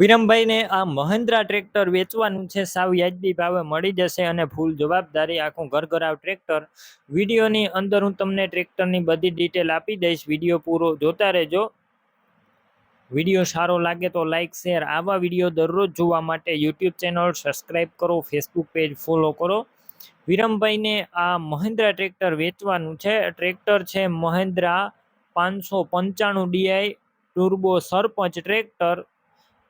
વિરમભાઈને આ મહિન્દ્રા ટ્રેક્ટર વેચવાનું છે, સાવ વ્યાજબી ભાવે મળી જશે અને ફૂલ જવાબદારી આખું ઘર ઘરાવ ટ્રેક્ટર વિડીયોની અંદર હું તમને ટ્રેક્ટરની બધી ડિટેલ આપી દઈશ. વીડિયો પૂરો જોતા રહેજો. વીડિયો સારો લાગે તો લાઇક શેર આવા વીડિયો દરરોજ જોવા માટે યુટ્યુબ ચેનલ સબસ્ક્રાઇબ કરો ફેસબુક પેજ ફોલો કરો. વિરમભાઈને આ મહિન્દ્રા ટ્રેક્ટર વેચવાનું છે. ટ્રેક્ટર છે મહિન્દ્રા પાંચસો પંચાણું DI turbo Sarpanch tractor.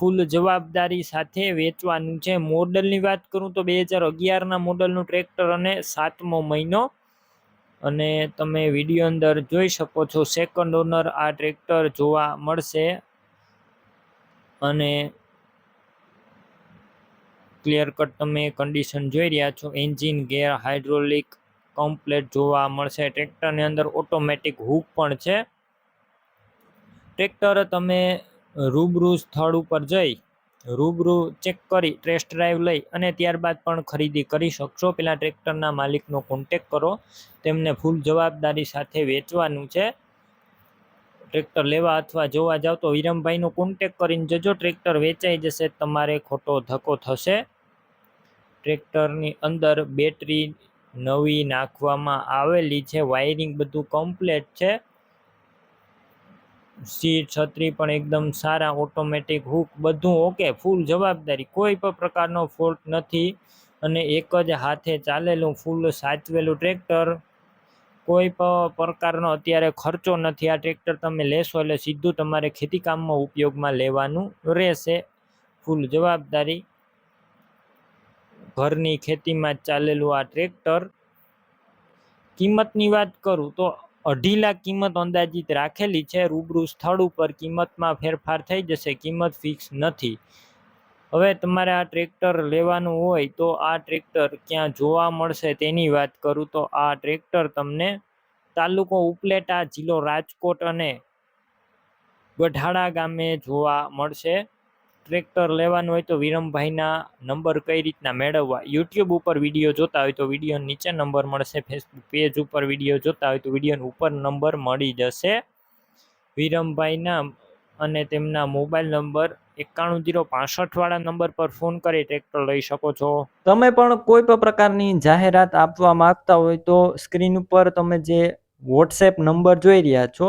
Full જવાબદારી સાથે વેચવાનું છે. મોડલની વાત કરું તો બે હજાર અગિયારના મોડલનું ટ્રેક્ટર અને સાતમો મહિનો. અને તમે વીડિયો અંદર જોઈ શકો છો સેકન્ડ ઓનર આ ટ્રેક્ટર જોવા મળશે. અને ક્લિયર કટ તમે કન્ડિશન જોઈ રહ્યા છો. એન્જિન ગેર હાઇડ્રોલિક કમ્પ્લેટ જોવા મળશે. ટ્રેક્ટરની અંદર ઓટોમેટિક હૂક પણ છે. ટ્રેક્ટર તમે રૂબરૂ સ્થળ ઉપર જઈ રૂબરૂ ચેક કરી ટેસ્ટ ડ્રાઈવ લઈ અને ત્યારબાદ પણ ખરીદી કરી શકશો. પેલા ટ્રેક્ટરના માલિકનો કોન્ટેક કરો. તેમને ફૂલ જવાબદારી સાથે વેચવાનું છે. ટ્રેક્ટર લેવા અથવા જોવા જાવ તો વિરમભાઈનો કોન્ટેક કરીને જજો. ટ્રેક્ટર વેચાઈ જશે, તમારે ખોટો ધક્કો થશે. ટ્રેક્ટરની અંદર બેટરી નવી નાખવામાં આવેલી છે વાયરિંગ બધું કમ્પ્લેટ છે. સીટ છત્રી પણ એકદમ સારા ઓટોમેટિક હુક બધું ઓકે ફૂલ જવાબદારી, કોઈ પણ પ્રકારનો ફોલ્ટ નથી. અને એક જ હાથે ચાલેલું ફૂલ સાચવેલું ટ્રેક્ટર કોઈ પણ પ્રકારનો અત્યારે ખર્ચો નથી. આ ટ્રેક્ટર તમે લેશો એટલે સીધું તમારે ખેતીકામમાં ઉપયોગમાં લેવાનું રહેશે. ફૂલ જવાબદારી. ઘરની ખેતીમાં ચાલેલું આ ટ્રેક્ટર કિંમતની વાત કરું તો અઢી લાખ કિંમત અંદાજિત રાખેલી છે. રૂબરૂ સ્થળ ઉપર કિંમતમાં ફેરફાર થઈ જશે. કિંમત ફિક્સ નથી. હવે તમારે આ ટ્રેક્ટર લેવાનું હોય તો આ ટ્રેક્ટર ક્યાં જોવા મળશે તેની વાત કરું તો આ ટ્રેક્ટર તમને તાલુકો ઉપલેટા, જિલ્લો રાજકોટ અને ગઢાડા ગામે જોવા મળશે. ટ્રેક્ટર લેવાનું હોય તો વિરમભાઈના નંબર કઈ રીતના મેળવવા? યુટ્યુબ ઉપર વીડિયો જોતા હોય તો વીડિયો નીચે નંબર મળશે. ફેસબુક પેજ ઉપર વીડિયો જોતા હોય તો વીડિયો ઉપર નંબર મળી જશે. વિરમભાઈના અને તેમના મોબાઈલ નંબર એકાણું જીરો વાળા નંબર પર ફોન કરી ટ્રેક્ટર લઈ શકો છો. તમે પણ કોઈ પણ પ્રકારની જાહેરાત આપવા માંગતા હોય તો સ્ક્રીન ઉપર તમે જે વોટ્સએપ નંબર જોઈ રહ્યા છો